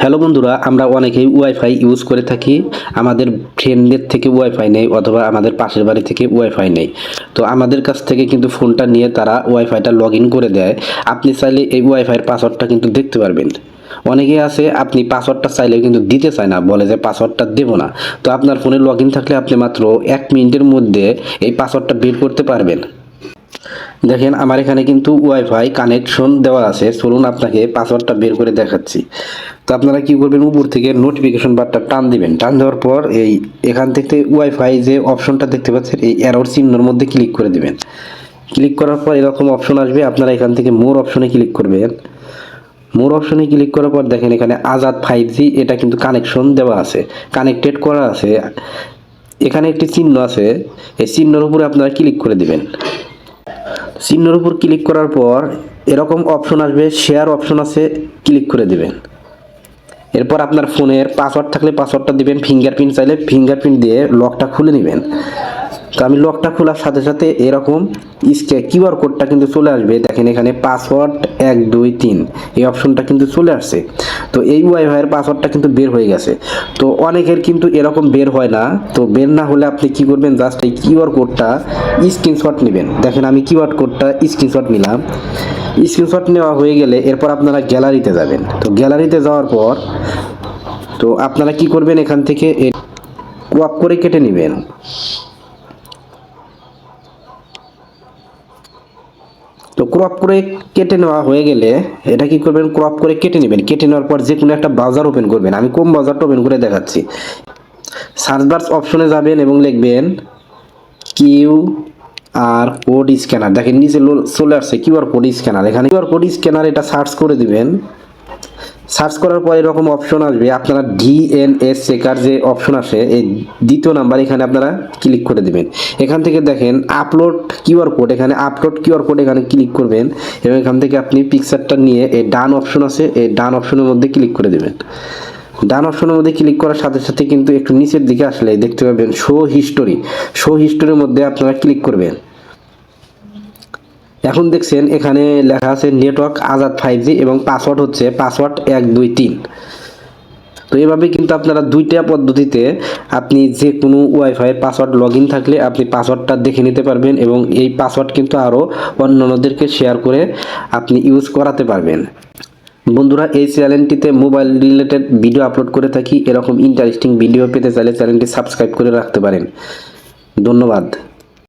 Hello বন্ধুরা, আমরা অনেকেই ওয়াইফাই ইউজ করে থাকি। আমাদের ফ্রেন্ডদের থেকে ওয়াইফাই নেই অথবা আমাদের পাশের বাড়ি থেকে ওয়াইফাই নেই। তো আমাদের কাছ থেকে কিন্তু ফোনটা নিয়ে তারা ওয়াইফাইটা লগ ইন করে দেয়। আপনি চাইলে এই ওয়াইফাইয়ের পাসওয়ার্ডটা কিন্তু দেখতে পারবেন। অনেকে আছে, আপনি পাসওয়ার্ডটা চাইলেও কিন্তু দিতে চায় না, বলে যে পাসওয়ার্ডটা দেবো না। তো আপনার ফোনে লগ ইন থাকলে আপনি মাত্র এক মিনিটের মধ্যে এই পাসওয়ার্ডটা বের করতে পারবেন। দেখেন, আমার এখানে কিন্তু ওয়াইফাই কানেকশন দেওয়া আছে। চলুন আপনাকে পাসওয়ার্ডটা বের করে দেখাচ্ছি। তো আপনারা কি করবেন? উপর থেকে নোটিফিকেশন বারটা টান দিবেন। টান দেওয়ার পর এই এখান থেকে ওয়াইফাই যে অপশনটা দেখতে পাচ্ছেন, এই অ্যারোর চিহ্নর মধ্যে ক্লিক করে দিবেন। ক্লিক করার পর এরকম অপশন আসবে, আপনারা এখান থেকে মোর অপশনে ক্লিক করবেন। মোর অপশনে ক্লিক করার পর দেখেন এখানে আজাদ ফাইভ জি এটা কিন্তু কানেকশন দেওয়া আছে কানেক্টেড করা আছে। এখানে একটি চিহ্ন আছে, এই চিহ্নর উপরে আপনারা ক্লিক করে দিবেন। চিহ্নের উপর ক্লিক করার পর এরকম অপশন আসবে শেয়ার অপশন আছে ক্লিক করে দিবেন। এরপর আপনার ফোনের পাসওয়ার্ড থাকলে পাসওয়ার্ডটা দিবেন ফিঙ্গারপ্রিন্ট চাইলে ফিঙ্গারপ্রিন্ট দিয়ে লকটা খুলে নেবেন। তো আমি লকটা খোলার সাথে সাথে এরকম স্কে কিউআর কোডটা কিন্তু চলে আসবে। দেখেন এখানে পাসওয়ার্ড এক, দুই, তিন, এই অপশনটা কিন্তু চলে আসছে। তো এই ওয়াইফাইয়ের পাসওয়ার্ডটা কিন্তু বের হয়ে গেছে। তো অনেকের কিন্তু এরকম বের হয় না। তো বের না হলে আপনি কি করবেন? জাস্ট এই কিউআর কোডটা স্ক্রিনশট নেবেন। দেখেন আমি কিউআর কোডটা স্ক্রিনশট নিলাম। স্ক্রিনশট নেওয়া হয়ে গেলে এরপর আপনারা গ্যালারিতে যাবেন। তো গ্যালারিতে যাওয়ার পর, তো আপনারা কি করবেন এখান থেকে? ক্রপ করে কেটে নেবেন। তো ক্রপ করে কেটে নেওয়া হয়ে গেলে এটা কি করবেন? ক্রপ করে কেটে নেবেন। কেটে নেওয়ার পর যে কোনো একটা বাজার ওপেন করবেন। আমি কোন বাজারটা ওপেন করে দেখাচ্ছি। সার্চ বার্স অপশনে যাবেন এবং লিখবেন কিউ আর কোড স্ক্যানার দেখেন নিচে চলে আসছে কিউআর কোড স্ক্যানার এখানে কিউআর কোড স্ক্যানার এটা সার্চ করে দিবেন। সার্চ করার পর এরকম অপশন আসবে। আপনারা ডিএনএস চেকার যে অপশন আসে, এই দ্বিতীয় নাম্বার এখানে আপনারা ক্লিক করে দিবেন। এখান থেকে দেখেন আপলোড কিউআর কোড এখানে আপলোড কিউআর কোড এখানে ক্লিক করবেন এবং এখান থেকে আপনি পিকচারটা নিয়ে এই ডান অপশন আছে, এই ডান অপশনের মধ্যে ক্লিক করে দিবেন। ডান অপশনের মধ্যে ক্লিক করার সাথে সাথে কিন্তু একটু নিচের দিকে আসলে দেখতে পাবেন শো হিস্টোরি শো হিস্টোরির মধ্যে আপনারা ক্লিক করবেন। এখন দেখছেন এখানে লেখা আছে নেটওয়ার্ক আজাদ ফাইভ জি এবং পাসওয়ার্ড হচ্ছে পাসওয়ার্ড এক দুই তিন। তো এভাবে কিন্তু আপনারা দুইটা পদ্ধতিতে আপনি যে কোনো ওয়াইফাইয়ের পাসওয়ার্ড লগ থাকলে আপনি পাসওয়ার্ডটা দেখে নিতে পারবেন এবং এই পাসওয়ার্ড কিন্তু আরও অন্যান্যদেরকে শেয়ার করে আপনি ইউজ করাতে পারবেন। বন্ধুরা, এই চ্যানেলটিতে মোবাইল রিলেটেড ভিডিও আপলোড করে থাকি। এরকম ইন্টারেস্টিং ভিডিও পেতে চাইলে চ্যানেলটি সাবস্ক্রাইব করে রাখতে পারেন। ধন্যবাদ।